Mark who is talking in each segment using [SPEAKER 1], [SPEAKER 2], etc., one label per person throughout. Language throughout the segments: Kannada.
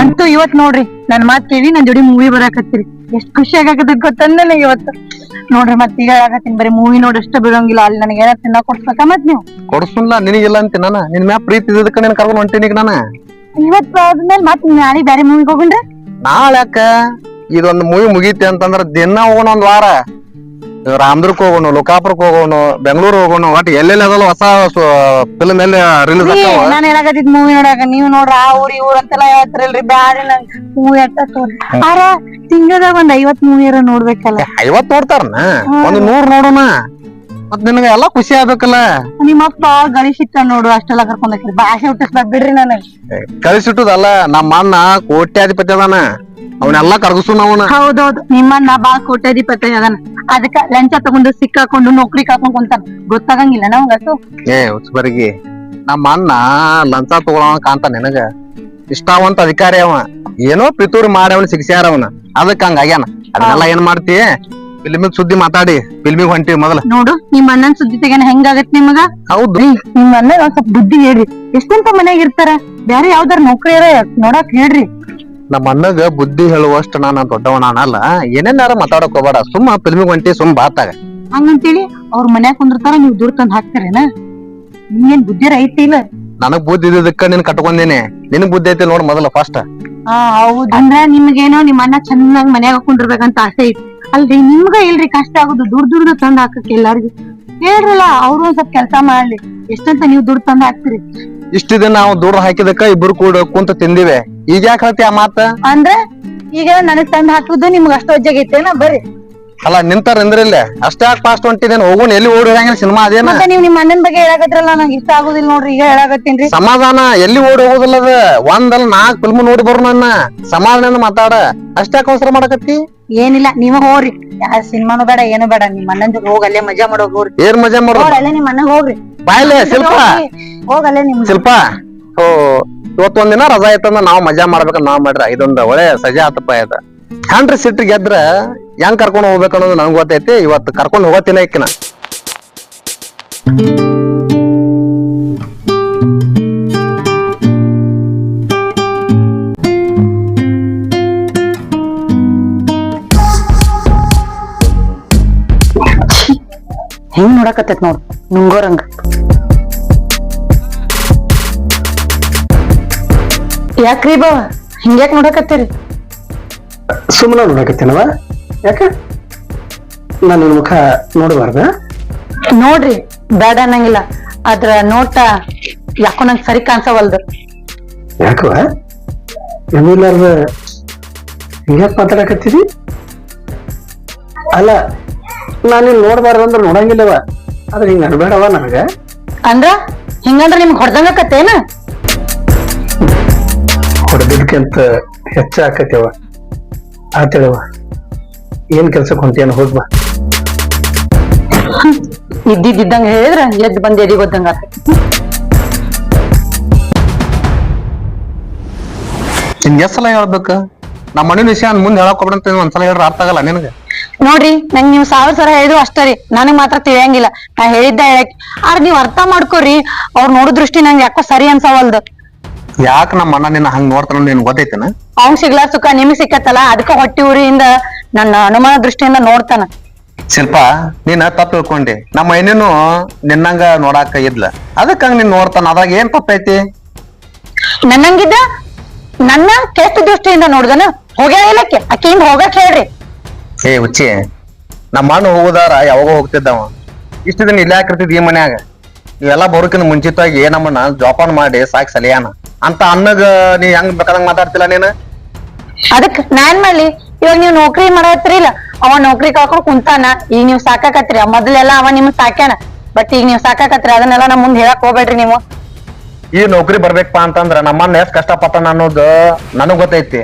[SPEAKER 1] ಅಂತೂ ಇವತ್ ನೋಡ್ರಿ ನನ್ ಮಾತ್ ಕೇಳಿ ನನ್ ಜೋಡಿ ಮೂವಿ ಬರಾಕತ್ತೀರಿ. ಎಷ್ಟ್ ಖುಷಿ ಆಗಾಕತ್ತಿ ಗೊತ್ತ ನನಗೆ ಇವತ್ತು. ನೋಡ್ರಿ ಮತ್ ಈಗ ಹೇಳಾಕತ್ತೀನಿ ಬರೀ ಮೂವಿ ನೋಡಿ ಅಷ್ಟ ಬಿಡೋಂಗಿಲ್ಲ ಅಲ್ಲಿ ನನಗೆ ಏನಾರ ತಿನ್ನ ಕೊಡ್ಸ್ಬೇಕ ಮತ್ ನೀವು?
[SPEAKER 2] ಕೊಡ್ಸುಲ್ಲ ನಿನಗಿಲ್ಲ ಅಂತ ನಾನ. ನಿನ್ ಮ್ಯಾ ಪ್ರೀತಿ ಇದ್ದಕ್ಕ ನಿನ್ ಕರ್ಕೊಂಡ್ ಹೊಂಟೀನಿ ನಾನ.
[SPEAKER 1] ಇವತ್ ಆದ್ಮೇಲೆ ಮತ್ ನಾಳೆ ಬ್ಯಾರೆ ಮೂವಿಗೆ ಹೋಗುಣ್ರಿ
[SPEAKER 2] ನಾಳೆ ಅಕ್ಕ ಇದೊಂದ್ ಮೂವಿ ಮುಗೀತಿ ಅಂತಂದ್ರ ದಿನ ಹೋಗೋಣ ಒಂದ್ ವಾರ. ರಾಮದುರ್ಗ್ ಹೋಗೋಣ ಲೋಕಾಪುರಕ್ ಹೋಗೋಣ ಬೆಂಗಳೂರು ಹೋಗೋಣ ಒಟ್ ಎಲ್ಲೆಲ್ಲ ಅದಲ್ಲ ಹೊಸ ಫಿಲ್ಮ್ ಎಲ್ಲ ರಿಲೀಸ್ ಆಗ್ತಾವ?
[SPEAKER 1] ನಾನು ಹೇಳಾಕತ್ತಿದ್ ಮೂವಿ ನೋಡಾಕ ನೀವ್ ನೋಡ್ರ ಆ ಊರ್ ಈ ಊರ್ ಅಂತೆಲ್ಲ ಹೇಳ್ತಾರಲ್ರಿ ಬ್ಯಾಡ ಮೂವಿ ಆರ ತಿಂಗಳದಾಗ ಒಂದ್ ಐವತ್ ಮೂವಿ ನೋಡ್ಬೇಕಲ್ಲ.
[SPEAKER 2] ಐವತ್ ನೋಡ್ತಾರನ? ಒಂದ್ ನೂರ್ ನೋಡೋಣ. ಮತ್ ನಿನಗ ಎಲ್ಲಾ ಖುಷಿ ಆಗ್ಬೇಕಲ್ಲ.
[SPEAKER 1] ನಿಮ್ಮಪ್ಪ ಗಳಿಸಿಟ್ಟ ನೋಡು ಅಷ್ಟೆಲ್ಲ ಕರ್ಕೊಂಡ್ ಹೋಗ್ರಿ ಭಾಷೆ ಹುಟ್ಟಿಸ್ಬೇಕ್ ಬಿಡ್ರಿ ನಾನು
[SPEAKER 2] ಕಳಿಸಿಟ್ಟದಲ್ಲ ನಮ್ಮ ಅಣ್ಣ ಕೋಟ್ಯಾಧಿಪತಿ ಅದಾನ. ಅವನೆಲ್ಲಾ ಕರ್ಗಸು ಅವನ
[SPEAKER 1] ಹೌದೌದು ನಿಮ್ಮನ್ನ ಬಾಳ್ ಕೋಟ್ಯಾಧಿಪತಿ ಅದನ್ನ ಅದಕ್ಕ ಲಂಚ ತಗೊಂಡು ಸಿಕ್ಕಾಕೊಂಡು ನೌಕರಿ ಕಾಕೊಂಡ್ ಕುಂತಾನ ಗೊತ್ತಾಗಂಗಿಲ್ಲ ನಮ್ಗಸು
[SPEAKER 2] ಏ ಹುಚ್ಚಬರ್ಗಿ ನಮ್ಮ ಅಣ್ಣ ಲಂಚ ತಗೊಳವ ಕಾಂತ ನಿನಗ. ಇಷ್ಟಾವಂತ ಅಧಿಕಾರಿ ಅವ. ಏನೋ ಪಿತೂರಿ ಮಾಡಿ ಅವನ್ ಶಿಕ್ಷಾರ ಅವನ. ಅದಕ್ಕ ಹಂಗಾಗ್ಯಾನ ಅದನ್ನೆಲ್ಲ ಏನ್ ಮಾಡ್ತಿ? ಫಿಲ್ಮಿಗ್ ಸುದ್ದಿ ಮಾತಾಡಿ ಫಿಲ್ಮಿಗ್ ಹೊಂಟಿವಿ ಮೊದಲ.
[SPEAKER 1] ನೋಡು ನಿಮ್ಮ ಅಣ್ಣನ್ ಸುದ್ದಿ ತೆಗೆನ ಹೆಂಗಾಗತ್ ನಿಮಗ?
[SPEAKER 2] ಹೌದು.
[SPEAKER 1] ನಿಮ್ಮ ಅಣ್ಣ ಒಂದ್ ಸ್ವಲ್ಪ ಬುದ್ಧಿ ಹೇಳ್ರಿ. ಎಷ್ಟಂತ ಮನ್ಯಾಗ ಇರ್ತಾರ? ಬ್ಯಾರೆ ಯಾವ್ದಾರ ನೌಕರಿ ನೋಡಾಕ್ ಹೇಳ್ರಿ.
[SPEAKER 2] ನಮ್ಮ ಅಣ್ಣಗ ಬುದ್ಧಿ ಹೇಳುವಷ್ಟು ನಾನು ದೊಡ್ಡವನಲ್ಲ ಏನೇನಾರ ಮಾತಾಡಕ್ ಹೋಗ್ಬೇಡ. ಸುಮ್ಮ ಫಿಲ್ಮ್ ಹೊಂಟಿ ಸುಮ್ ಬಾತಾಗ.
[SPEAKER 1] ಹಂಗಂತೇಳಿ ಅವ್ರ ಮನ್ಯಾಗ ಕುಂದಿರ್ತಾರ ನೀವ್ ದೂರ ತಂದ ಹಾಕ್ತಾರೇನ? ನಿಮ್ಗೇನ್ ಬುದ್ಧಿ ಐತಿ ಇಲ್ಲ
[SPEAKER 2] ನನಗ್ ಬುದ್ಧಿ ಇದ್ದಕ್ಕ ನಿನ್ ಕಟ್ಕೊಂಡೇನೆ. ನಿನ್ ಬುದ್ಧಿ ಐತಿ ನೋಡ್ ಮೊದಲ ಫಸ್ಟ್
[SPEAKER 1] ಆ ಹೌದು. ಅಂದ್ರ ನಿಮ್ಗೇನೋ ನಿಮ್ಮ ಅಣ್ಣ ಚೆನ್ನಾಗಿ ಮನ್ಯಾಗ ಕುಂದಿರ್ಬೇಕಂತ ಆಸೆ ಐತಿ. ಅಲ್ರಿ ನಿಮ್ಗ ಇಲ್ರಿ ಕಷ್ಟ ಆಗುದು. ದುಡ್ಡು ದುಡ್ದು ತಂದ ಹಾಕಕ್ ಎಲ್ಲಾರ್ಗು. ಹೇಳ್ರಲ್ಲ ಅವ್ರು ಒಂದ್ ಸ್ವಲ್ಪ ಕೆಲ್ಸ ಮಾಡ್ಲಿ. ಎಷ್ಟಂತ ನೀವ್ ದುಡ್ಡು ತಂದ ಹಾಕ್ತಿರಿ?
[SPEAKER 2] ಇಷ್ಟ ದಿನ ನಾವು ದೂರ ಹಾಕಿದಕ್ಕ ಇಬ್ರು ಕೂಡ ಕುಂತ ತಿಂದಿವೆ. ಈಗ ಯಾಕೆ ಹೇಳ್ತಿ ಆ ಮಾತ?
[SPEAKER 1] ಅಂದ್ರೆ ಈಗ ನನಗ್ ತಂದ್ ಹಾಕುದು ನಿಮ್ಗ ಅಷ್ಟು ಒಜ್ಜಾಗೈತೇನ ಬರ್ರಿ.
[SPEAKER 2] ಅಲ್ಲ ನಿಂತಾರ ಅಂದ್ರಿಲ್ಲ ಅಷ್ಟೇ ಯಾಕೆ ಫಾಸ್ಟ್ ಹೊಂಟಿದೇನು? ಹೋಗೋಣ ಎಲ್ಲಿ ಓಡಿ ಸಿನಿಮಾ ಅದೇನ?
[SPEAKER 1] ಮತ್ತೆ ನೀವ್ ನಿಮ್ ಅಣ್ಣನ್ ಬಗ್ಗೆ ಹೇಳಾಕತ್ರಲ್ಲ ನಂಗೆ ಇಷ್ಟ ಆಗುದಿಲ್ಲ ನೋಡ್ರಿ ಈಗ ಹೇಳಾಕತ್ತೀನ್ರಿ
[SPEAKER 2] ಸಮಾಧಾನ ಎಲ್ಲಿ ಓಡಿ ಹೋಗೋದಿಲ್ಲ ಅದ? ಒಂದಲ್ಲ ನಾಲ್ಕು ಫಿಲ್ಮ್ ನೋಡಿ ಬರು ನನ್ನ. ಸಮಾಧಾನ ಮಾತಾಡ. ಅಷ್ಟ್ಯಾಕ ಅವಸರ ಮಾಡಕತ್ತಿ?
[SPEAKER 1] ಏನಿಲ್ಲ ನೀವ ಹೋಗ್ರಿ. ಯಾರ ಸಿನಿಮಾನು ಬೇಡ ಏನು ಬೇಡ. ನಿಮ್ ಅಣ್ಣನ್ ಜೊತೆ ಹೋಗ್ ಅಲ್ಲೇ ಮಜಾ ಮಾಡೋ ಹೋಗ್ರಿ.
[SPEAKER 2] ಏನ್ ಮಜಾ ಮಾಡೋ
[SPEAKER 1] ಹೋಗ್ ಅಲ್ಲೇ ನಿಮ್ ಅಣ್ಣಗ್ ಹೋಗ್ರಿ.
[SPEAKER 2] ಬಾಯ್ಲೆ ಶಿಲ್ಪ.
[SPEAKER 1] ಹೋಗ್ ಅಲ್ಲೇ ನಿಮ್
[SPEAKER 2] ಶಿಲ್ಪ. ಓ ಇವತ್ತೊಂದಿನ ರಜಾ ಐತಂದ್ರ ನಾವ್ ಮಜಾ ಮಾಡ್ಬೇಕ ನಾವ್ ಮಾಡ್ರ. ಇದೊಂದು ಒಳ್ಳೆ ಸಜಾ ಆತಪ್ಪ ಇದ. ಹ್ಯಾಂಡ್ರಿ ಸಿಟ್ ಗೆದ್ರ ಹೆಂಗ್ ಕರ್ಕೊಂಡು ಹೋಗ್ಬೇಕು ಅನ್ನೋದು ನಂಗ್ ಗೊತ್ತೈತಿ. ಇವತ್ತು ಕರ್ಕೊಂಡು ಹೋಗತ್ತಿನ ಇಕ್ಕಿನ
[SPEAKER 1] ಹೆಂಗ್ ನೋಡಕತ್ತೈತ್ ನೋಡ್ ನುಂಗೋರಂಗ ಯಾಕ್ರಿ ಬಾವ ಹಿಂಗ್ಯಾಕ್ ನೋಡಕತ್ತೀರಿ?
[SPEAKER 3] ಸುಮ್ಮನೆ ನೋಡಕತ್ತೇನವ? ಯಾಕ? ನಾನು ನಿನ್ ಮುಖ ನೋಡಬಾರ್ದ?
[SPEAKER 1] ನೋಡ್ರಿ ಬೇಡ ಅನ್ನಂಗಿಲ್ಲ. ಅದ್ರ ನೋಟ ಯಾಕೋ ನಂಗೆ ಸರಿ ಕಾಣ್ಸವಲ್ದು.
[SPEAKER 3] ಯಾಕವ ಏನಿಲ್ಲಾರ್ದ ಹಿಂಗ್ಯಾಕ್ ಮಾತಾಡಕತ್ತೀರಿ? ಅಲ್ಲ ನಾನು ನೀನ್ ನೋಡ್ಬಾರ್ದು ಅಂದ್ರೆ ನೋಡಂಗಿಲ್ಲವ. ಆದ್ರೆ ಹಿಂಗ ಅನ್ಬೇಡವ ನನಗ.
[SPEAKER 1] ಅಂದ್ರ ಹಿಂಗಂದ್ರ ನಿಮ್ಗ್ ಹೊಡ್ದಂಗಕತ್ತೇನ?
[SPEAKER 3] ಹೊಡೆದಿದ್ಕಿಂತ ಹೆಚ್ಚ ಆಕತ್ಯವ ಆತೇಳವ ಏನ್ ಕೆಲ್ಸಕ್ಕೆ ಹೊಂಟೇನ ಹೋಗ್ಬಾ
[SPEAKER 1] ಇದ್ದಿದ್ದಂಗ ಹೇಳಿದ್ರ ಎದ್ ಬಂದ್ ಎದಿ ಗೊತ್ತಂಗ
[SPEAKER 2] ನಿನ್ಗೆ ಎಷ್ಟ್ ಸಲ ಹೇಳ್ಬೇಕ? ನಮ್ಮ ಮನೆ ವಿಷಯ ಮುಂದೆ ಹೇಳಕ್ ಹೋಗ್ಬಿಡಂತ ಒಂದ್ಸಲ ಹೇಳ್ರ ಅರ್ಥ ಆಗಲ್ಲ ನಿನಗೆ.
[SPEAKER 1] ನೋಡ್ರಿ ನಂಗ್ ನೀವ್ ಸಾವಿರ ಸಲ ಹೇಳಿದ್ರು ಅಷ್ಟೇ ರೀ ನನಗ್ ಮಾತ್ರ ತಿಳಿಯಂಗಿಲ್ಲ. ನಾ ಹೇಳಿದ್ದ ಹೇಳಕ್ ಆದ್ರೆ ನೀವ್ ಅರ್ಥ ಮಾಡ್ಕೋರಿ ಅವ್ರ ನೋಡೋ ದೃಷ್ಟಿ ನಂಗೆ ಯಾಕೋ ಸರಿ ಅನ್ಸವಲ್ದು.
[SPEAKER 2] ಯಾಕೆ ನಮ್ಮ ಅಣ್ಣ ನಿನ್ನ ಹಂಗ್ ನೋಡ್ತಾನ ನಿನ್ ಗೊತ್ತೈತನ?
[SPEAKER 1] ಅವ್ನ್ ಸಿಗ್ಲಾ ಸುಖ ನಿಮಗ್ ಸಿಕ್ಕತ್ತಲ್ಲ ಅದಕ್ಕ ಹೊಟ್ಟಿ ಊರಿಯಿಂದ ನನ್ನ ಅನುಮಾನ ದೃಷ್ಟಿಯಿಂದ ನೋಡ್ತಾನ.
[SPEAKER 2] ಶಿಲ್ಪ ನೀನ್ ತಪ್ಪು ತಿಳ್ಕೊಂಡಿ. ನಮ್ಮ ಐನೇನು ನಿನ್ನಂಗ ನೋಡಾಕ ಇದ್ಲ. ಅದಕ್ಕ ಹಂಗ ನೀನ್ ನೋಡ್ತಾನ? ಅದ್ರಾಗ ಏನ್ ತಪ್ಪೈತಿ
[SPEAKER 1] ನನ್ನಂಗಿದ್ದ ನನ್ನ ಕೆಟ್ಟ ದೃಷ್ಟಿಯಿಂದ ನೋಡ್ದನ? ಹೋಗ್ಯಾ ಇಲ್ಲಕ್ಕೆ ಅಕ್ಕಿಯಿಂದ ಹೋಗಕ್ ಹೇಳ್ರಿ.
[SPEAKER 2] ಏ ಹುಚ್ಚಿ. ನಮ್ಮ ಅಣ್ಣ ಹೋಗುದಾರ ಯಾವಾಗ ಹೋಗ್ತಿದ್ದವ ಇಷ್ಟ ದಿನ ಇಲ್ಲೇ ಹಾಕಿರ್ತಿದ್ ಈ ಮನ್ಯಾಗ. ಇವೆಲ್ಲ ಬರೋಕಿನ ಮುಂಚಿತವಾಗಿ ನಮ್ಮನ್ನ ಜೋಪಾನ ಮಾಡಿ ಸಾಕ್ ಸಲಿಯಾನ. ಅಂತ ಅನ್ನಗ ನೀ ಹೆಂಗ್ ಬೇಕಾದಂಗ ಮಾತಾಡ್ತಿಲ್ಲ ನೀನು?
[SPEAKER 1] ಅದಕ್ ನಾನ್ ಮಾಡ್ಲಿ. ಇವಾಗ ನೀವ್ ನೌಕರಿ ಮಾಡತ್ರಿಲ್ಲ ಅವ ನೌಕರಿ ಕಳ್ಕೊಂಡ್ ಕುಂತಾನ. ಈಗ ನೀವ್ ಸಾಕಾಕತ್ರಿ. ಮೊದ್ಲೆಲ್ಲ ಅವ ನಿಮ್ ಸಾಕ್ಯಾನ. ಬಟ್ ಈಗ ನೀವ್ ಸಾಕಾಕತ್ರಿ. ಅದನ್ನೆಲ್ಲ ನಮ್ ಮುಂದ್ ಹೇಳಕ್ ಹೋಗ್ಬೇಡ್ರಿ ನೀವು.
[SPEAKER 2] ಈ ನೌಕರಿ ಬರ್ಬೇಕಪ್ಪ ಅಂತಂದ್ರ ನಮ್ಮ ಅಣ್ಣ ಎಷ್ಟ್ ಕಷ್ಟಪಟ್ಟನ ಅನ್ನೋದು ನನಗ್ ಗೊತ್ತೈತಿ.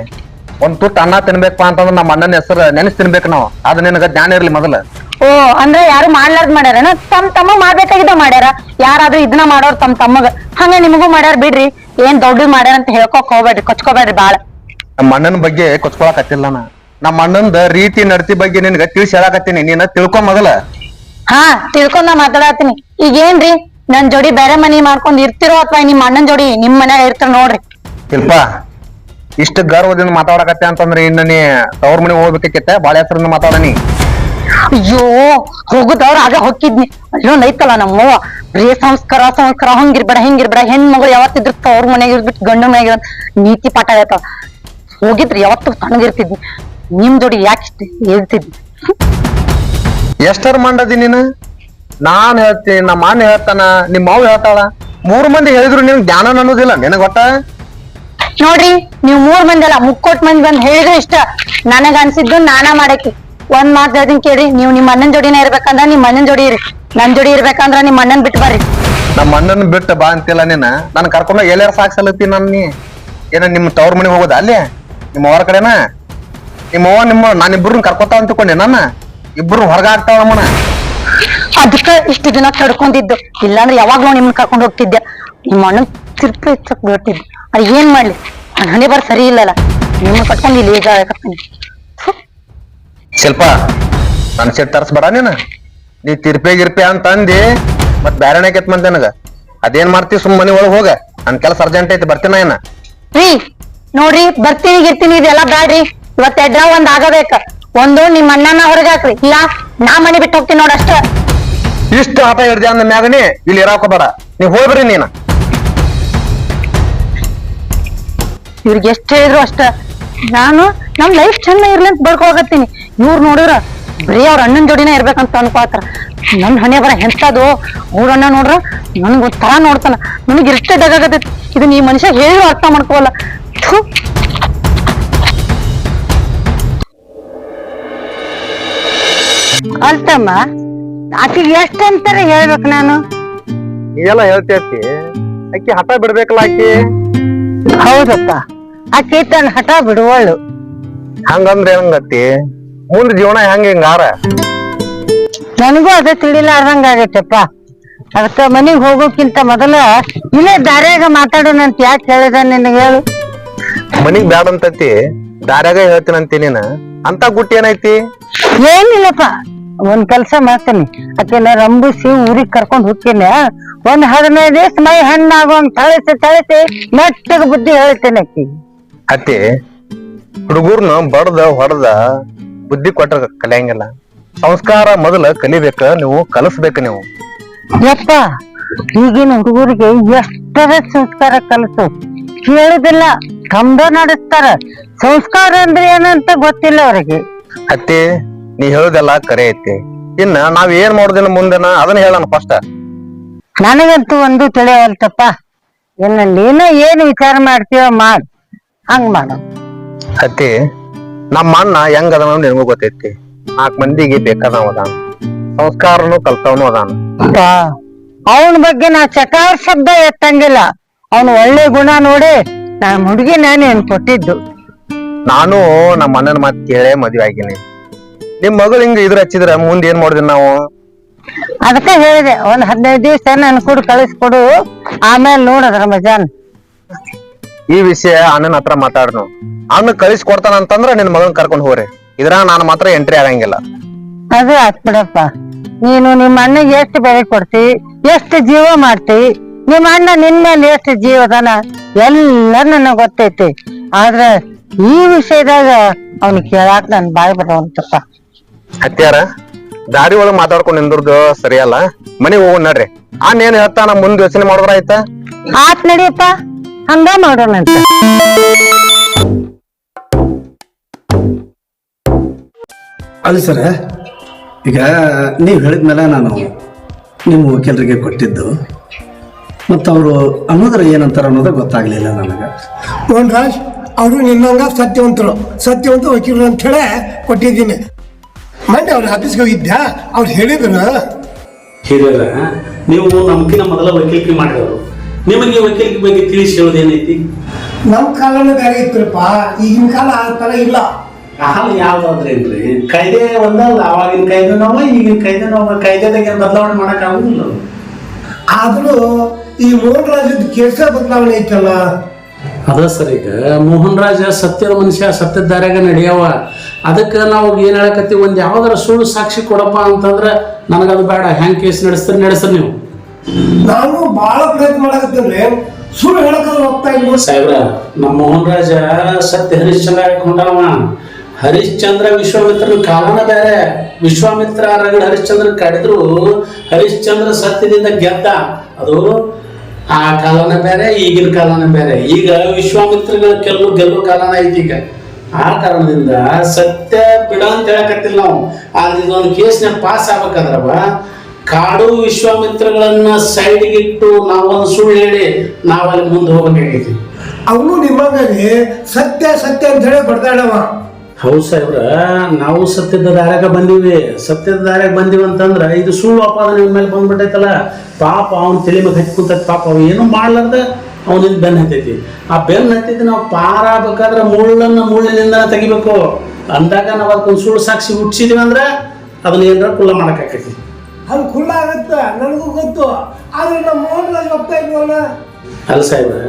[SPEAKER 2] ಒಂದ್ ತುಟ್ಟು ಅನ್ನ ತಿನ್ಬೇಕಪ್ಪ ಅಂತಂದ್ರ ನಮ್ಮ ಅಣ್ಣನ ಹೆಸರು ನೆನೆಸ್ ತಿನ್ಬೇಕು ನಾವು. ಅದ್ ನಿನಗ ಜ್ಞಾನ ಇರ್ಲಿ ಮೊದಲ.
[SPEAKER 1] ಓ ಅಂದ್ರೆ ಯಾರು ಮಾಡ್ಲಾರ್ದ್ ಮಾಡ್ಯಾರ ತಮ್ ತಮ್ಮ ಮಾಡ್ಬೇಕಾಗಿದ್ದ ಮಾಡ್ಯಾರ. ಯಾರಾದ್ರೂ ಇದನ್ನ ಮಾಡೋರ್ ತಮ್ ತಮ್ಮಗ. ಹಂಗ ನಿಮಗೂ ಮಾಡ್ಯಾರ ಬಿಡ್ರಿ. ಏನ್ ದೊಡ್ಡ ಮಾಡ್ಯಾರ ಅಂತ ಹೇಳ್ಕೊಕ್ ಹೋಗ್ಬೇಡ್ರಿ ಕೊಚ್ಕೋಬೇಡ್ರಿ ಬಾಳ.
[SPEAKER 2] ನಮ್ಮ ಅಣ್ಣನ ಬಗ್ಗೆ ಕೊಚ್ಕೊಳಕತ್ತಿಲ್ಲ ನಾ. ನಮ್ಮ ಅಣ್ಣಂದ ರೀತಿ ನಡತಿ ಬಗ್ಗೆ ನಿನ್ಗ ತಿಳಿಸಿ ಹೇಳಾಕತ್ತೀನಿ ನೀನ ತಿಳ್ಕೊ ಮೊದಲ.
[SPEAKER 1] ಹಾ ತಿಳ್ಕೊಂಡ ಮಾತಾಡತ್ತೀನಿ ಈಗ ಏನ್ರಿ ನನ್ ಜೋಡಿ ಬೇರೆ ಮನಿ ಮಾಡ್ಕೊಂಡ್ ಇರ್ತಿರೋ ಅಥವಾ ನಿಮ್ ಅಣ್ಣನ್ ಜೋಡಿ ನಿಮ್ ಮನ್ಯಾಗ ಇರ್ತಾರ ನೋಡ್ರಿ.
[SPEAKER 2] ಶಿಲ್ಪ ಇಷ್ಟ ಗರ್ವದಿಂದ ಮಾತಾಡಕತ್ತೆ ಅಂತಂದ್ರೆ ಇನ್ನ ನೀ ತವ್ರ ಮನೆಗೆ ಹೋಗ್ಬೇಕಿತ್ತೆ ಬಾಳೆ ಹೆಸರಿಂದ ಮಾತಾಡನಿ
[SPEAKER 1] ಅಯ್ಯೋ ಹೋಗುದವ್ರ ಆಗ ಹೊಕ್ಕಿದ್ನಿ. ಅಯ್ಯೋ ನೈತಲ್ಲ ನಮ್ಮವ್ವ. ರೇ ಸಂಸ್ಕಾರ ಸಂಸ್ಕಾರ ಹಂಗಿರ್ಬೇಡ ಹಿಂಗಿರ್ಬೇಡ. ಹೆಣ್ ಮಗಳು ಯಾವತ್ತಿದ್ರು ಅವ್ರ ಮನೆಗೆ ಇರ್ಬಿಟ್ಟು ಗಂಡ ಮನೆಗೆ ನೀತಿ ಪಾಠ ಆಯ್ತಾವ ಹೋಗಿದ್ರಿ ಯಾವತ್ತು ತಣ್ಣಗಿರ್ತಿದ್ನಿ ನಿಮ್ ಜೋಡಿ ಯಾಕೆ ಹೇಳ್ತಿದ್ವಿ ಹೇಳ್ತಿದ್ನಿ?
[SPEAKER 2] ಎಷ್ಟರ ಮಂಡದಿ ನೀನು? ನಾನ್ ಹೇಳ್ತೀನಿ ನಮ್ಮ ಮಾನ್ ಹೇಳ್ತಾನ ನಿಮ್ಮ ಮಾವು ಹೇಳ್ತಾಳ. ಮೂರ್ ಮಂದಿ ಹೇಳಿದ್ರು ನಿನ್ ಜ್ಞಾನ ಅನ್ನೋದಿಲ್ಲ ನಿನಗ್ ಗೊತ್ತ?
[SPEAKER 1] ನೋಡ್ರಿ ನೀವ್ ಮೂರ್ ಮಂದಿ ಅಲ್ಲ ಮುಕ್ಕೋಟ್ ಮಂದಿ ಬಂದ್ ಹೇಳಿದ್ರೆ ಇಷ್ಟ. ನನಗ ಅನ್ಸಿದ್ದು ನಾನ ಮಾಡಕ್ಕೆ. ಒಂದ್ ಮಾತ್ ಹೇಳ್ತೀನಿ ಕೇಳಿ ನೀವು ನಿಮ್ ಅಣ್ಣನ ಜೋಡಿನ ಇರ್ಬೇಕಂದ್ರ ನಿಮ್ ಅಣ್ಣನ ಜೋಡಿ ಇರಿ. ನನ್ ಜೋಡಿ ಇರ್ಬೇಕಂದ್ರ ನಿಮ್ ಅಣ್ಣನ್ ಬಿಟ್ಟು ಬರ್ರಿ.
[SPEAKER 2] ನಮ್ಮ ಅಣ್ಣನ ಬಿಟ್ಟು ಬಾ ಅಂತಿಲ್ಲ ನೀನ. ನಾನು ಕರ್ಕೊಂಡು ಎಲ್ಲಾರ ಸಾಕ್ಸಲತ್ತಿ ನನ್ನ ನೀ? ಏನ ನಿಮ್ ತವ್ರ ಮನೆಗೆ ಹೋಗೋದ ಅಲ್ಲಿ? ನಿಮ್ಮ ಅವರ ಕಡೆನ? ನಿಮ್ಮ ಅವ್ವ ನಿಮ್ಮ ನಾನಿಬ್ರು ಕರ್ಕೊತಾವ ಅಂತಕೊಂಡೆ ನನ್ನ ಇಬ್ರು ಹೊರಗ ಆಗ್ತಾವ ನಮ್ಮನ
[SPEAKER 1] ಅದಕ್ಕ ಇಷ್ಟು ದಿನ ತಡ್ಕೊಂಡಿದ್ದು. ಇಲ್ಲಾಂದ್ರೆ ಯಾವಾಗ್ಲೂ ನಿಮ್ಮನ್ನ ಕರ್ಕೊಂಡು ಹೋಗ್ತಿದ್ದೆ ನಿಮ್ಮ ಅಣ್ಣನ್ ತಿರ್ಪಿ ಹೆಚ್ಚಕ್ ಬಿಡ್ತಿದ್ದೆ. ಅದ್ ಏನ್ ಮಾಡ್ಲಿ? ನನ್ ಹಣೆ ಬರ್ ಸರಿ ಇಲ್ಲಲ್ಲ. ನಿಮ್ಮ ಕಟ್ಕೊಂಡು ಇಲ್ಲಿ ಈಗ ಕರ್ಕೊಂಡು
[SPEAKER 2] ಶಿಲ್ಪ ನನ್ ಸೆಟ್ ತರ್ಸ್ಬೇಡ ನೀನ. ನೀ ತಿರ್ಪೆ ಗಿರ್ಪೆ ಅಂತ ಅಂದಿ ಮತ್ ಬ್ಯಾರೆನೆ ಕೆತ್ ಮಂದಿ ನನಗ. ಅದೇನ್ ಮಾಡ್ತಿ ಸುಮ್ ಮನಿ ಒಳಗ್ ಹೋಗ. ನನ್ ಕೆಲಸ ಅರ್ಜೆಂಟ್ ಐತಿ ಬರ್ತೀನ ಏನ
[SPEAKER 1] ರೀ ನೋಡ್ರಿ ಬರ್ತೀನಿ ಗಿರ್ತೀನಿ ಇದೆಲ್ಲ ಬ್ಯಾಡ್ರಿ. ಇವತ್ತ ಎಡ್ರ ಒಂದ್ ಆಗಬೇಕ. ಒಂದು ನಿಮ್ ಅಣ್ಣನ ಹೊರಗೆ ಹಾಕ್ರಿ. ಇಲ್ಲ ನಾ ಮನೆ ಬಿಟ್ಟು ಹೋಗ್ತೀನಿ ನೋಡ್ ಅಷ್ಟ.
[SPEAKER 2] ಇಷ್ಟು ಆಟ ಹಿಡ್ದೆ ಅಂದ ಮ್ಯಾಗನಿ ಇಲ್ಲಿ ಇರಾಕೋಬೇಡ ನೀ ಹೋಗ್ರಿ ನೀನ.
[SPEAKER 1] ಇವ್ರಿಗೆ ಎಷ್ಟ್ ಹೇಳಿದ್ರು ಅಷ್ಟ. ನಾನು ನಮ್ ಲೈಫ್ ಚಂದ ಇರ್ಲಿ ಅಂತ ಬಡ್ಕೋಗತ್ತೀನಿ ಇವ್ರು ನೋಡಿದ್ರ ಬರೀ ಅವ್ರ ಅಣ್ಣನ್ ಜೋಡಿನ ಇರ್ಬೇಕಂತ ಅನ್ಕೋತಾರ ನನ್ ಹಣೆ ಬರ ಎಂತದು ಅವ್ರ ಅಣ್ಣ ನೋಡ್ರ ನನ್ಗೆ ಒಂಥರ ನೋಡ್ತಾನ. ನನಗೆ ಇಷ್ಟೇ ಡಗಾಗತೈತಿ ಇದನ್ನ ಈ ಮನುಷ್ಯ ಹೇಳಿ ಅರ್ಥ ಮಾಡ್ಕೋವಲ್ಲ. ಥು. ಅಲ್ತಮ್ಮ ಆಕಿಗೆ ಎಷ್ಟಂತಾರ ಹೇಳ್ಬೇಕು ನಾನು?
[SPEAKER 2] ಎಲ್ಲ ಹೇಳ್ತೇತಿ ಅಕ್ಕಿ? ಹಠ ಬಿಡ್ಬೇಕಲ್ಲ ಆಕಿ
[SPEAKER 1] ಹೌದಪ್ಪ. ಆಕಿ ತನ್ನ ಹಠ ಬಿಡುವಳು.
[SPEAKER 2] ಹಂಗಂದ್ರೆ ಹೆಂಗತ್ತಿ? ಮುಂದ್ ಜೀವನ ಹೆಂಗ ಹಿಂಗಾರ
[SPEAKER 1] ನನಗೂ ಅದ ತಿಳಿಲಾರ್ದಂಗ ಆಗೈತಪ್ಪ ಅದಕ್ಕ ಮನಿಗ್ ಹೋಗೋಕ್ಕಿಂತ ಮೊದಲ ಇಲ್ಲೇ ದಾರ್ಯಾಗ ಮಾತಾಡೋಣ ಅಂತ ಯಾಕೆ ಹೇಳಿದ ನಿನಗೆ ಹೇಳು?
[SPEAKER 2] ಮನಿಗ್ ಬ್ಯಾಡ ಅಂತತಿ ದಾರ್ಯಾಗ ಹೇಳ್ತೀನಂತಿ ನೀನ. ಅಂತ ಗುಟ್ಟಿ ಏನೈತಿ?
[SPEAKER 1] ಏನಿಲ್ಲಪ್ಪ ಒಂದ್ ಕೆಲ್ಸ ಮಾಡ್ತೇನೆ. ಆಕೆನ ರಂಬಿಸಿ ಊರಿಗ್ ಕರ್ಕೊಂಡ್ ಹೋಗ್ತೇನೆ. ಒಂದ್ ಹದಿನೈದು ದಿವಸ ಮೈ ಹಣ್ಣಾಗೋಂಗ್ ತಳಿಸಿ ತಳಿಸಿ ಮೆಟ್ಟಗ ಬುದ್ಧಿ ಹೇಳ್ತೇನೆ ಅಕ್ಕಿ
[SPEAKER 2] ಅತ್ತಿ ಹುಡುಗರ್ನ ಬಡ್ದ ಹೊಡ್ದ ಬುದ್ಧಿ ಕೊಟ್ರ ಕಲಿಯಂಗಿಲ್ಲ. ಸಂಸ್ಕಾರ ಮೊದಲ ಕಲಿಬೇಕ ನೀವು ಕಲಿಸ್ಬೇಕ ನೀವು.
[SPEAKER 1] ಯಪ್ಪ ಈಗಿನ ಹುಡುಗರಿಗೆ ಎಷ್ಟರ ಸಂಸ್ಕಾರ ಕಲಿಸು ಕೇಳುದಿಲ್ಲ ಕಂಬ ನಡೆಸ್ತಾರ. ಸಂಸ್ಕಾರ ಅಂದ್ರೆ ಏನಂತ ಗೊತ್ತಿಲ್ಲ ಅವ್ರಿಗೆ.
[SPEAKER 2] ಅತ್ತೆ ನೀ ಹೇಳುದೆಲ್ಲ ಕರೆ ಐತಿ. ಇನ್ನ ನಾವ್ ಏನ್ ಮಾಡುದಿಲ್ಲ ಮುಂದೆನ ಅದನ್ನ ಹೇಳಣ ಫಸ್ಟ್
[SPEAKER 1] ನನಗಂತೂ ಒಂದು ತಿಳಿಯವಲ್ತಪ್ಪ ಇನ್ನ ನೀನು ಏನು ವಿಚಾರ ಮಾಡ್ತೀವ ಮಾಡ್ ಹಂಗ್ ಮಾಡು.
[SPEAKER 2] ಅತ್ತಿ ನಮ್ಮ ಅಣ್ಣ ಹೆಂಗ್ ಅದಾನ ನಿನಗೂ ಗೊತ್ತೈತಿ. ನಾಲ್ಕ್ ಮಂದಿಗೆ ಬೇಕಾದವ ಅದಾನ. ಸಂಸ್ಕಾರನು ಕಲ್ತವನು ಅದಾನ.
[SPEAKER 1] ಅವನ ಬಗ್ಗೆ ನಾ ಚಕಾರ ಶಬ್ದ ಎತ್ತಂಗಿಲ್ಲ. ಅವನು ಒಳ್ಳೆ ಗುಣ ನೋಡಿ ನಾನು ಹುಡುಗಿ ನಾನು ಏನ್ ಕೊಟ್ಟಿದ್ದು.
[SPEAKER 2] ನಾನು ನಮ್ಮ ಅಣ್ಣನ ಮಾತು ಕೇಳೇ ಮದ್ವೆ ಆಗಿನಿ. ನಿಮ್ ಮಗಳು ಹಿಂಗ ಇದ್ರ ಹಚ್ಚಿದ್ರ ಮುಂದೆ ಏನ್ ಮಾಡುದಿನ ನಾವು?
[SPEAKER 1] ಅದಕ್ಕೆ ಹೇಳಿದೆ ಒಂದ್ ಹದಿನೈದು ದಿವಸ ನನ್ ಕೂಡ ಕಳಿಸ್ಕೊಡು ಆಮೇಲೆ ನೋಡದ್ರ ಮಜಾನ್.
[SPEAKER 2] ಈ ವಿಷಯ ಅಣ್ಣನ ಹತ್ರ ಮಾತಾಡ್ನು. ಅಣ್ಣ ಕಳಿಸಿ ಕೊಡ್ತಾನ ಅಂತಂದ್ರ ನಿನ್ ಮಗನ್ ಕರ್ಕೊಂಡ್ ಹೋಗ್ರಿ. ಇದ್ರ ನಾನು ಮಾತ್ರ ಎಂಟ್ರಿ ಆಗಂಗಿಲ್ಲ.
[SPEAKER 1] ಅದೇ ಆಗ್ಬಿಡಪ್ಪ ನೀನು ನಿಮ್ಮ ಅಣ್ಣಗೆ ಎಷ್ಟು ಬೆಲೆ ಕೊಡ್ತಿ ಎಷ್ಟು ಜೀವ ಮಾಡ್ತಿ ನಿಮ್ಮ ಅಣ್ಣ ನಿನ್ ಮೇಲೆ ಎಷ್ಟು ಜೀವದನ ಎಲ್ಲ ನನಗ್ ಗೊತ್ತೈತಿ. ಆದ್ರೆ ಈ ವಿಷಯದಾಗ ಅವ್ನ ಕೇಳಾಕ ನನ್ ಬಾಯಿ ಬರೋಂತಪ್ಪ
[SPEAKER 2] ಹತ್ಯಾರ ದಾರಿ ಒಳಗ್ ಮಾತಾಡ್ಕೊಂಡ್ ನಿಂದ್ರದು ಸರಿಯಲ್ಲ? ಮನಿಗ್ ಹೋಗೋಣ ನಡ್ರಿ. ಅಣ್ಣ ಏನ್ ಹೇಳ್ತಾನ ಮುಂದ್ ಯೋಚನೆ ಮಾಡಿದ್ರ ಆಯ್ತಾ
[SPEAKER 1] ಆತ್ ನಡಿಯಪ್ಪ. ಹಂಗ ಮಾಡೋಣಂತ
[SPEAKER 3] ಅಲ್ಲ ಸರ ಈಗ ನೀವು ಹೇಳಿದ್ಮೇಲೆ ನಾನು ನಿಮ್ಮ ವಕೀಲರಿಗೆ ಕೊಟ್ಟಿದ್ದು. ಮತ್ತು ಅವರು ಅನ್ನೋದ್ರ ಏನಂತಾರೆ ಅನ್ನೋದು ಗೊತ್ತಾಗಲಿಲ್ಲ ನನಗೆ.
[SPEAKER 4] ಮೋಹನ್ರಾಜ್ ಅವರು ನಿನ್ನಂಗ ಸತ್ಯವಂತರು. ಸತ್ಯವಂತ ವಕೀಲರು ಅಂತ ಹೇಳಿ ಕೊಟ್ಟಿದ್ದೀನಿ. ಮೊನ್ನೆ ಅವ್ರ ಆಫೀಸ್ಗೆ ಹೋಗಿದ್ದೆ ಅವ್ರು ಹೇಳಿದ್ರು.
[SPEAKER 5] ಹಿರಿಯರ ನೀವು ನಮ್ಕಿನ ಮೊದಲ ವಕೀಲಿಕೆ ಮಾಡಿದವರು. ನಿಮಗೆ ವಕೀಲಿಕೆ ಬಗ್ಗೆ ತಿಳಿಸಿ ಹೇಳೋದೇನೈತಿ
[SPEAKER 4] ನಮ್ಮ ಕಾಲನ ಬೇರೆ ಇತ್ತಪ್ಪ ಈಗಿನ ಕಾಲ ಆ ಥರ ಇಲ್ಲ.
[SPEAKER 5] ಕಾಲ ಯಾವ್ದಾದ್ರೇನ್ರಿ ಕಾಯ್ದೆ ಒಂದಲ್ಲ ಅವಾಗಿನ ಕಾಯ್ದೆ ನಾವ ಈಗಿನ ಕಾಯ್ದೆ ನಾವ. ಕಾಯ್ದೆದಾಗ ಏನು ಬದಲಾವಣೆ ಮಾಡಕ್ ಆಗುದಿಲ್ಲ
[SPEAKER 4] ಆದರೂ ಈ ಮೋಹನ್ ರಾಜದ ಕೇಸ ಬದಲಾವಣೆ ಐತಲ್ಲ?
[SPEAKER 5] ಅದ ಸರ್ ಈಗ. ಮೋಹನ್ ರಾಜ ಸತ್ಯದ ಮನುಷ್ಯ ಸತ್ಯದ ದಾರ್ಯಾಗ ನಡೆಯವ. ಅದಕ್ಕೆ ನಾವು ಏನು ಹೇಳಕತ್ತೀವಿ? ಒಂದು ಯಾವ್ದಾರ ಸುಳ್ಳು ಸಾಕ್ಷಿ ಕೊಡಪ್ಪ ಅಂತಂದ್ರೆ ನನಗದು ಬೇಡ. ಹ್ಯಾಂಗ್ ಕೇಸ್ ನಡೆಸ್ತಾರೆ ನಡೆಸ್ರಿ ನೀವು.
[SPEAKER 4] ನಾನು ಬಹಳ ಪ್ರಯತ್ನ ಮಾಡಕತ್ತೇನ್ರಿ ಸುಳ್ಳು ಹೇಳಕ್ಕಾದ್ರೆ ಹೋಗ್ತಾ ಇಲ್ಲ
[SPEAKER 5] ಸಾಹೇಬ್ರ, ನಮ್ಮ ಮೋಹನ್ ರಾಜ ಸತ್ಯ ಹರಿಶ್ಚಂದ್ರ ಕೊಂಡವ ಹರಿಶ್ಚಂದ್ರ ವಿಶ್ವಾಮಿತ್ರನ ಕಾಲನ ಬೇರೆ. ವಿಶ್ವಾಮಿತ್ರ ರಗಡ ಹರಿಶ್ಚಂದ್ರ ಕಡಿದ್ರು, ಹರಿಶ್ಚಂದ್ರ ಸತ್ಯದಿಂದ ಗೆದ್ದ. ಅದು ಆ ಕಾಲನ ಬೇರೆ, ಈಗಿನ ಕಾಲನ ಬೇರೆ. ಈಗ ವಿಶ್ವಾಮಿತ್ರಗಳ ಕೆಲವು ಗೆಲ್ಲುವ ಕಾಲನ ಐತಿ ಈಗ. ಆ ಕಾರಣದಿಂದ ಸತ್ಯ ಬಿಡ ಅಂತ ಹೇಳಕತ್ತಿಲ್ಲ ನಾವು. ಆದ್ರೆ ಇದೊಂದು ಕೇಸ್ನ ಪಾಸ್ ಆಗ್ಬೇಕಾದ್ರವ ಕಾಡು ವಿಶ್ವಾಮಿತ್ರಗಳನ್ನ ಸೈಡ್ಗಿಟ್ಟು ನಾವೊಂದು ಸುಳ್ಳು ಹೇಳಿ ನಾವಲ್ಲಿ ಮುಂದೆ ಹೋಗ್ಬೇಕಾಗೈತಿ
[SPEAKER 4] ಅವನು ನಿಮ್ಮಂಗಾಗಿ ಸತ್ಯ ಸತ್ಯ ಅಂತ ಹೇಳಿ ಬರ್ತಾಳವ
[SPEAKER 5] ಹೌದು ಸಾಹೇಬ್ರ ನಾವು ಸತ್ಯದ ದಾರ್ಯಾಗ ಬಂದೀವಿ. ಸತ್ಯದ ದಾರ್ಯಾಗ ಬಂದೀವಿ ಅಂತಂದ್ರೆ ಇದು ಸುಳ್ಳು ಅಪಾದನೆ ಮೇಲೆ ಬಂದ್ಬಿಟ್ಟೈತಲ್ಲ. ಪಾಪ ಅವ್ನ ತಲೆ ಮೇಲೆ ಕುಂತೈತಿ ಪಾಪ ಅವ ಏನು ಮಾಡ್ಲಾರ್ದ? ಅವನಿಂದ ಬೆನ್ನು ಹತ್ತೈತಿ. ಆ ಬೆನ್ನು ಹತ್ತೈತಿ ನಾವು ಪಾರ ಆಗ್ಬೇಕಾದ್ರೆ ಮುಳ್ಳನ್ನ ಮುಳ್ಳಿನಿಂದ ತೆಗಿಬೇಕು. ಅಂದಾಗ ನಾವು ಅದಕ್ಕೊಂದು ಸುಳ್ಳು ಸಾಕ್ಷಿ ಹುಟ್ಟಿಸಿದೀವಿ ಅಂದ್ರೆ ಅದನ್ನ ಏನಾರ ಕುಲ್ಲ ಮಾಡಕ್ಕಾಕೈತಿ
[SPEAKER 4] ಅದು ಖುಲ್ಲ ಆಗತ್ತ ನನಗೂ ಗೊತ್ತು. ಆದ್ರೆ ನಮ್ಮ ಮೋಹನ್ ರಾಜ್ ಹೋಗ್ತಾ ಇದ್ವಲ್ಲ?
[SPEAKER 5] ಅಲ್ಲ ಸಾಹೇಬ್ರ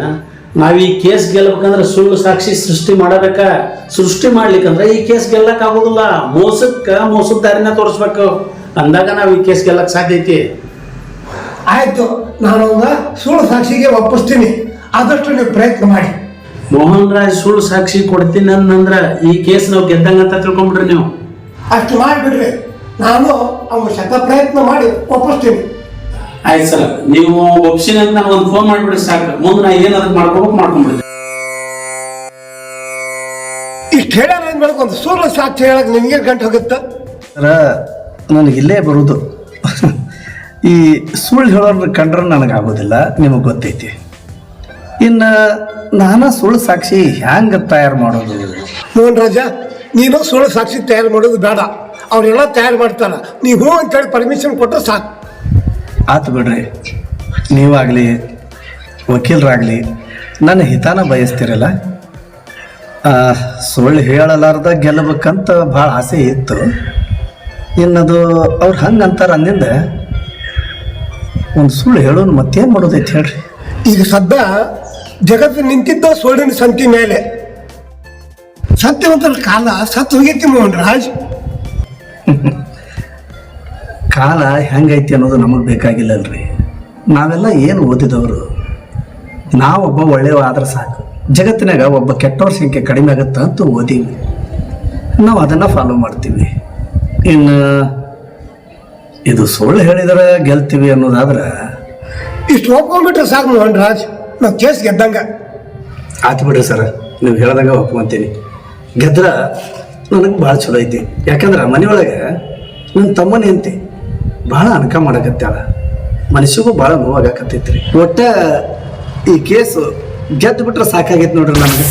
[SPEAKER 5] ನಾವ್ ಈ ಕೇಸ್ ಗೆಲ್ಬೇಕಂದ್ರೆ ಸುಳ್ಳು ಸಾಕ್ಷಿ ಸೃಷ್ಟಿ ಮಾಡಬೇಕಾ. ಸೃಷ್ಟಿ ಮಾಡ್ಲಿಕ್ಕಂದ್ರೆ ಈ ಕೇಸ್ ಗೆಲ್ಲಕ್ ಆಗೋದಿಲ್ಲ. ಮೋಸಕ್ಕ ಮೋಸದ ದಾರಿನ ತೋರಿಸ್ಬೇಕು. ಅಂದಾಗ ನಾವ್ ಈ ಕೇಸ್ ಗೆಲ್ಲಕ್ ಸಾಧ್ಯ ಐತಿ.
[SPEAKER 4] ಆಯ್ತು ನಾನು ಅವಾಗ ಸುಳ್ಳು ಸಾಕ್ಷಿಗೆ ಒಪ್ಪಿಸ್ತೀನಿ. ಆದಷ್ಟು ನೀವು ಪ್ರಯತ್ನ ಮಾಡಿ.
[SPEAKER 5] ಮೋಹನ್ ರಾಜ್ ಸುಳ್ಳು ಸಾಕ್ಷಿ ಕೊಡ್ತೀನಿ ಅಂದ್ರೆ ಈ ಕೇಸ್ ನಾವು ಗೆದ್ದಂಗ ಅಂತ ತಿಳ್ಕೊಂಬಿಡ್ರಿ ನೀವು.
[SPEAKER 4] ಅಷ್ಟು ಮಾಡಿಬಿಡ್ರಿ. ನಾನು ಅವನು ಶತ ಪ್ರಯತ್ನ ಮಾಡಿ ಒಪ್ಪಿಸ್ತೀನಿ.
[SPEAKER 5] ಆಯ್ತು ಸರ್. ನೀವು ಒಪ್ಸಿನ ಅಂತ ನಾನು ಒಂದು ಫೋನ್ ಮಾಡಿಬಿಡಿ ಸಾಕು. ಮುಂದೆ ನಾ ಏನು ಅದಕ್ಕೆ ಮಾಡ್ಕೋಬೇಕು ಮಾಡ್ಕೊಂಡ್ಬಿಡ್ರಿ
[SPEAKER 4] ಇಷ್ಟು ಏನ್ ಮಾಡಕ್ ಒಂದು ಸುಳ್ಳು ಸಾಕ್ಷಿ ಹೇಳಕ್ ನಿಮಗೆ ಗಂಟು ಹೋಗುತ್ತಾ?
[SPEAKER 3] ಸರ ನನಗೆ ಇಲ್ಲೇ ಬರುವುದು. ಈ ಸುಳ್ಳು ಹೇಳೋದ್ರ ಕಂಡ್ರೆ ನನಗಾಗೋದಿಲ್ಲ ನಿಮಗೆ ಗೊತ್ತೈತಿ. ಇನ್ನು ನಾನಾ ಸುಳ್ಳು ಸಾಕ್ಷಿ ಹ್ಯಾಂಗೆ ತಯಾರು ಮಾಡೋದು?
[SPEAKER 4] ಮೋಹನ್ ರಾಜ ನೀನು ಸುಳ್ಳು ಸಾಕ್ಷಿ ತಯಾರು ಮಾಡೋದು ಬೇಡ. ಅವರೆಲ್ಲ ತಯಾರು ಮಾಡ್ತಾರ ನೀವು ಅಂತ ಹೇಳಿ ಪರ್ಮಿಷನ್ ಕೊಟ್ಟರೆ ಸಾಕು.
[SPEAKER 3] ಆತು ಬಿಡ್ರಿ. ನೀವಾಗಲಿ ವಕೀಲರಾಗಲಿ ನನ್ನ ಹಿತಾನ ಬಯಸ್ತಿರಲ್ಲ? ಸುಳ್ಳು ಹೇಳಲಾರ್ದ ಗೆಲ್ಲಬೇಕಂತ ಭಾಳ ಆಸೆ ಇತ್ತು. ಇನ್ನದು ಅವ್ರು ಹಂಗೆ ಅಂತಾರ ಅಂದಿಂದ ಒಂದು ಸುಳ್ಳು ಹೇಳೋನು ಮತ್ತೇನು ಮಾಡೋದೈತೆ ಹೇಳ್ರಿ.
[SPEAKER 4] ಈಗ ಸದ್ಯ ಜಗತ್ತು ನಿಂತಿದ್ದ ಸುಳ್ಳಿನ ಸಂತಿ ಮೇಲೆ. ಸತ್ಯವಂತರ ಕಾಲ ಸತ್ತು ಹೋಗೈತಿ ಮೋಹನ್ ರಾಜ್.
[SPEAKER 3] ಕಾಲ ಹೆಂಗೈತಿ ಅನ್ನೋದು ನಮಗೆ ಬೇಕಾಗಿಲ್ಲಲ್ರಿ. ನಾವೆಲ್ಲ ಏನು ಓದಿದವರು? ನಾವೊಬ್ಬ ಒಳ್ಳೆಯವ ಆದ್ರೆ ಸಾಕು. ಜಗತ್ತಿನಾಗ ಒಬ್ಬ ಕೆಟ್ಟವ್ರ ಸಂಖ್ಯೆ ಕಡಿಮೆ ಆಗುತ್ತೆ ಅಂತ ಓದೀವಿ. ನಾವು ಅದನ್ನು ಫಾಲೋ ಮಾಡ್ತೀವಿ. ಇನ್ನು ಇದು ಸುಳ್ಳು ಹೇಳಿದ್ರೆ ಗೆಲ್ತೀವಿ ಅನ್ನೋದಾದ್ರೆ
[SPEAKER 4] ಇಷ್ಟು ಒಪ್ಕೊಂಡ್ಬಿಟ್ರೆ ಸಾಕು ಮೋಹನ್ ರಾಜ್ ನಾವು ಕೇಸ್ ಗೆದ್ದಂಗೆ.
[SPEAKER 3] ಆತು ಬಿಡ್ರಿ ಸರ್ ನೀವು ಹೇಳ್ದಂಗೆ ಒಪ್ಕೊಂತೀನಿ. ಗೆದ್ರ ನನಗೆ ಭಾಳ ಚಲೋ ಐತಿ. ಯಾಕಂದ್ರೆ ಮನೆಯೊಳಗೆ ನನ್ನ ತಮ್ಮನೇ ಅಂತಿ. ಭಾಳ ಅನಕ ಮಾಡಕತ್ತಾಳ ಮನುಷ್ಯಗೂ ಭಾಳ ನೋವಾಗಕತ್ತೈತ್ರಿ. ಒಟ್ಟ ಈ ಕೇಸು ಗೆದ್ದು ಬಿಟ್ರೆ ಸಾಕಾಗೈತೆ ನೋಡ್ರಿ ನನಗೆ